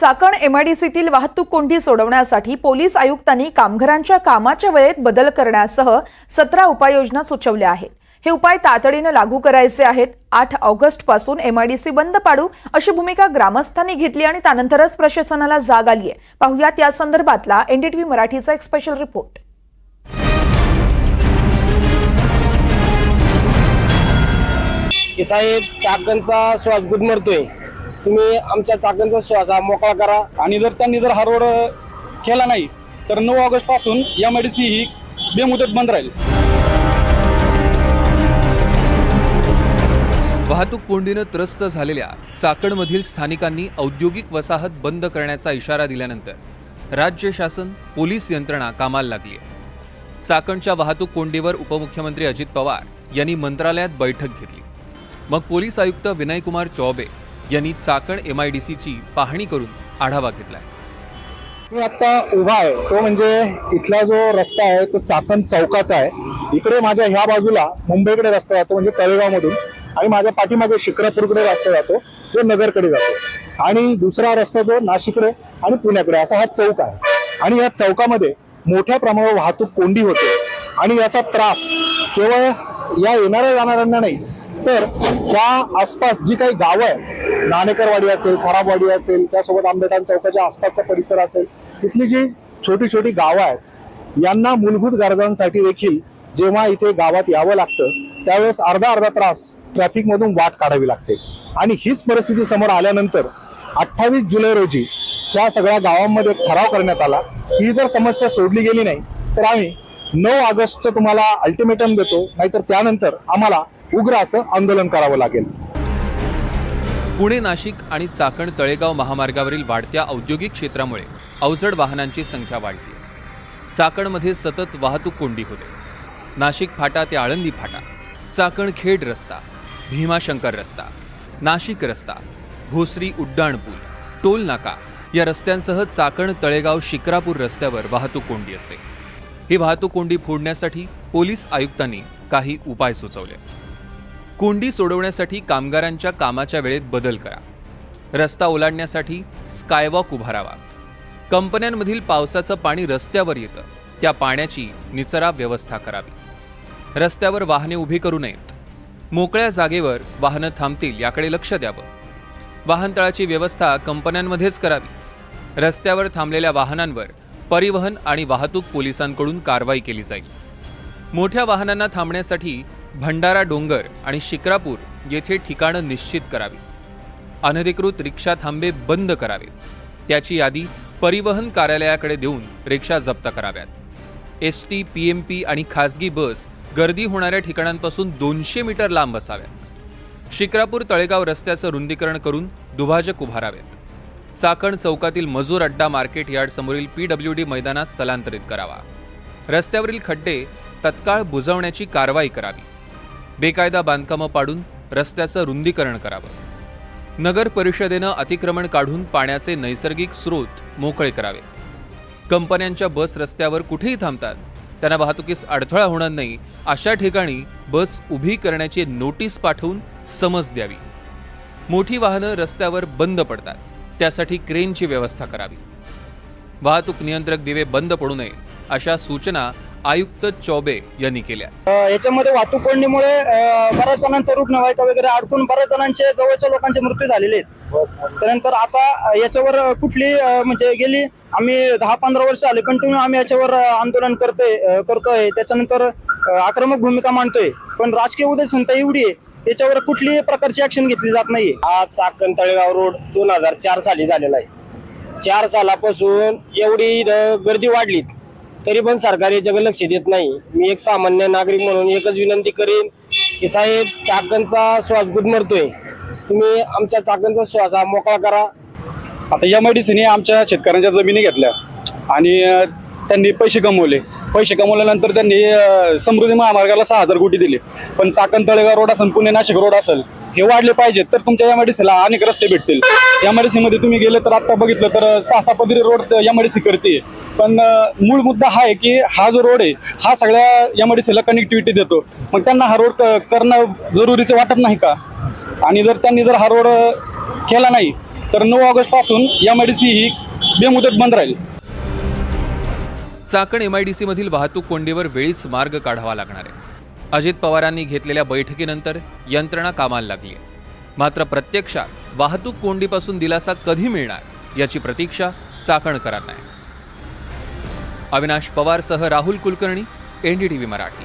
चाकण एमआयडीसीतील वाहतूक कोंडी सोडवण्यासाठी पोलीस आयुक्तांनी कामगारांच्या कामाच्या वेळेत बदल करण्यासह सतरा उपाययोजना सुचवल्या आहेत. हे उपाय तातडीनं लागू करायचे आहेत. आठ ऑगस्टपासून एमआयडीसी बंद पाडू अशी भूमिका ग्रामस्थांनी घेतली आणि त्यानंतरच प्रशासनाला जाग आली आहे. पाहुयात या संदर्भातला एनडीटीव्ही मराठीचा एक स्पेशल रिपोर्ट साहेब चाकणचा श्वास गुदमरतोय तुम्ही आमच्या चाकणचा श्वास मोकळा करा. आणि जर त्यांनी जर हा रोड अ, केला नाही तर नऊ ऑगस्टपासून एम आय डी सी ही बेमुदत बंद राहील. वाहतूक कोंडीनं त्रस्त झालेल्या चाकणमधील स्थानिकांनी औद्योगिक वसाहत बंद करण्याचा इशारा दिल्यानंतर राज्य शासन पोलीस यंत्रणा कामाला लागली आहे. चाकणच्या वाहतूक कोंडीवर उपमुख्यमंत्री अजित पवार यांनी मंत्रालयात बैठक घेतली. मग पोलीस आयुक्त विनयकुमार चौबे यांनी चाकण एम आय डी सीची पाहणी करून आढावा घेतलाय. मी आत्ता उभा आहे. तो म्हणजे इथला जो रस्ता आहे तो चाकण चौकाचा आहे. इकडे माझ्या ह्या बाजूला मुंबईकडे रस्ता जातो म्हणजे तळेगावमधून. आणि माझ्या पाठीमागे शिक्रापूरकडे रस्ता जातो जो नगरकडे जातो. आणि दुसरा रस्ता जो नाशिककडे आणि पुण्याकडे असा हा चौक आहे. आणि या चौकामध्ये मोठ्या प्रमाणावर वाहतूक कोंडी होते. आणि याचा त्रास केवळ या येणाऱ्या जाणाऱ्यांना नाही तर त्या आसपास जी काही गावं आहे नाणेकरवाडी असेल खराबवाडी असेल त्यासोबत आंबेडकर चौकाच्या आसपासचा परिसर असेल तिथली जी छोटी छोटी गावं आहेत यांना मूलभूत गरजांसाठी देखील जेव्हा इथे गावात यावं लागतं त्यावेळेस अर्धा अर्धा त्रास ट्रॅफिकमधून वाट काढावी लागते. आणि हीच परिस्थिती समोर आल्यानंतर अठ्ठावीस जुलै रोजी त्या सगळ्या गावांमध्ये ठराव करण्यात आला. ही जर समस्या सोडली गेली नाही तर आम्ही नऊ ऑगस्टचं तुम्हाला अल्टिमेटम देतो नाहीतर त्यानंतर आम्हाला उग्र असं आंदोलन करावं लागेल. पुणे नाशिक आणि चाकण तळेगाव महामार्गावरील वाढत्या औद्योगिक क्षेत्रामुळे अवजड वाहनांची संख्या वाढली. चाकणमध्ये सतत वाहतूक कोंडी होते. नाशिक फाटा ते आळंदी फाटा चाकण खेड रस्ता भीमाशंकर रस्ता नाशिक रस्ता भोसरी उड्डाणपूल टोल नाका या रस्त्यांसह चाकण तळेगाव शिक्रापूर रस्त्यावर वाहतूक कोंडी असते. ही वाहतूक कोंडी फोडण्यासाठी पोलीस आयुक्तांनी काही उपाय सुचवले. कोंडी सोडवण्यासाठी कामगारांच्या कामाच्या वेळेत बदल करा. रस्ता ओलांडण्यासाठी स्कायवॉक उभारावा. कंपन्यांमधील पावसाचं पाणी रस्त्यावर येतं. त्या पाण्याची निचरा व्यवस्था करावी. रस्त्यावर वाहने उभी करू नयेत. मोकळ्या जागेवर वाहनं थांबतील याकडे लक्ष द्यावं. वाहनतळाची व्यवस्था कंपन्यांमध्येच करावी. रस्त्यावर थांबलेल्या वाहनांवर परिवहन आणि वाहतूक पोलिसांकडून कारवाई केली जाईल. मोठ्या वाहनांना थांबण्यासाठी भंडारा डोंगर आणि शिक्रापूर येथे ठिकाणं निश्चित करावी. अनधिकृत रिक्षा थांबे बंद करावेत. त्याची यादी परिवहन कार्यालयाकडे देऊन रिक्षा जप्त कराव्यात. S T P M P आणि खासगी बस गर्दी होणाऱ्या ठिकाणांपासून दोनशे मीटर लांब असाव्यात. शिक्रापूर तळेगाव रस्त्याचं रुंदीकरण करून दुभाजक उभारावेत. चाकण चौकातील मजूर अड्डा मार्केट यार्डसमोरील पी डब्ल्यू डी मैदानात स्थलांतरित करावा. रस्त्यावरील खड्डे तत्काळ बुजवण्याची कारवाई करावी. बेकायदा बांधकामं पाडून रस्त्याचं रुंदीकरण करावं. नगर परिषदेनं अतिक्रमण काढून पाण्याचे नैसर्गिक स्रोत मोकळे करावेत कंपन्यांच्या बस रस्त्यावर कुठेही थांबतात त्यांना वाहतुकीस अडथळा होणार नाही अशा ठिकाणी बस उभी करण्याची नोटीस पाठवून समज द्यावी. मोठी वाहनं रस्त्यावर बंद पडतात त्यासाठी क्रेनची व्यवस्था करावी. वाहतूक नियंत्रक दिवे बंद पडू नये अशा सूचना आयुक्त चौबे यांनी केल्या. याच्यामध्ये वाहतूक कोंडीमुळे बऱ्याच जणांचा नव्हायचा वगैरे अडकून बऱ्याच जणांचे जवळच्या लोकांचे मृत्यू झालेले आहेत. त्यानंतर आता याच्यावर कुठली म्हणजे गेली आम्ही दहा पंधरा वर्ष आले कंटिन्यू आम्ही याच्यावर आंदोलन करतोय करतोय. त्याच्यानंतर आक्रमक भूमिका मांडतोय. पण राजकीय उदयसंता एवढी आहे त्याच्यावर कुठलीही प्रकारची ऍक्शन घेतली जात नाहीये. हा चाकण तळेगाव रोड दोन हजार चार साली झालेला आहे. चार सालापासून एवढी गर्दी वाढली तरी पण सरकार याच्याकडे लक्ष देत नाही. मी एक सामान्य नागरिक म्हणून एकच विनंती करेन की साहेब चाकणचा श्वास गुदमरतोय तुम्ही आमच्या चाकणचा श्वास हा मोकळा करा. आता एम आय डी सीने आमच्या शेतकऱ्यांच्या जमिनी घेतल्या आणि त्यांनी पैसे कमवले. पैसे कमवल्यानंतर त्यांनी समृद्धी महामार्गाला सहा हजार कोटी दिले. पण चाकण तळेगाव रोड असेल पुणे नाशिक रोड असेल हे वाढले पाहिजेत तर तुमच्या एम आय डी सीला अनेक रस्ते भेटतील. एम आय डी सीमध्ये तुम्ही गेले तर आता बघितलं तर सहा पदरी road M I D C करते. पण मूळ मुद्दा हा आहे की हा जो रोड आहे हा सगळ्या एम आय डी सीला कनेक्टिव्हिटी देतो. मग त्यांना हा रोड करणं जरुरीचं वाटत नाही का? आणि जर त्यांनी जर हा रोड केला नाही तर नऊ ऑगस्टपासून एम आय डी सी ही बेमुदत बंद राहील. चाकण एमआयडीसी मधील वाहतूक कोंडीवर वेळीच मार्ग काढावा लागणार आहे. अजित पवारांनी घेतलेल्या बैठकीनंतर यंत्रणा कामाला लागली आहे. मात्र प्रत्यक्षात वाहतूक कोंडीपासून दिलासा कधी मिळणार याची प्रतीक्षा चाकणकरांना आहे. अविनाश पवारसह राहुल कुलकर्णी एनडीटीव्ही मराठी.